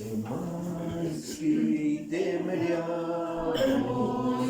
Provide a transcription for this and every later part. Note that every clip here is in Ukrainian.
Симанський темрявою крися,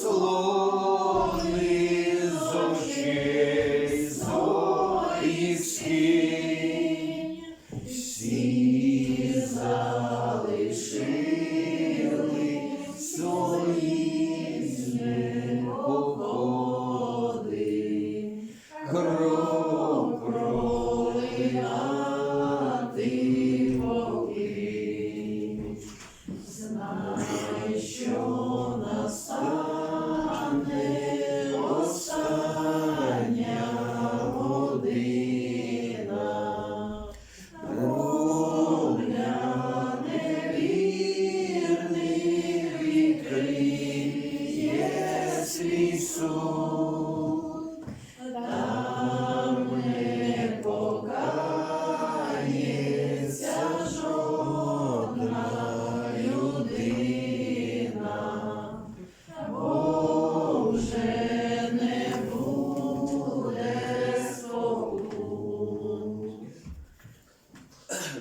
слони з очей, зорі Senhor.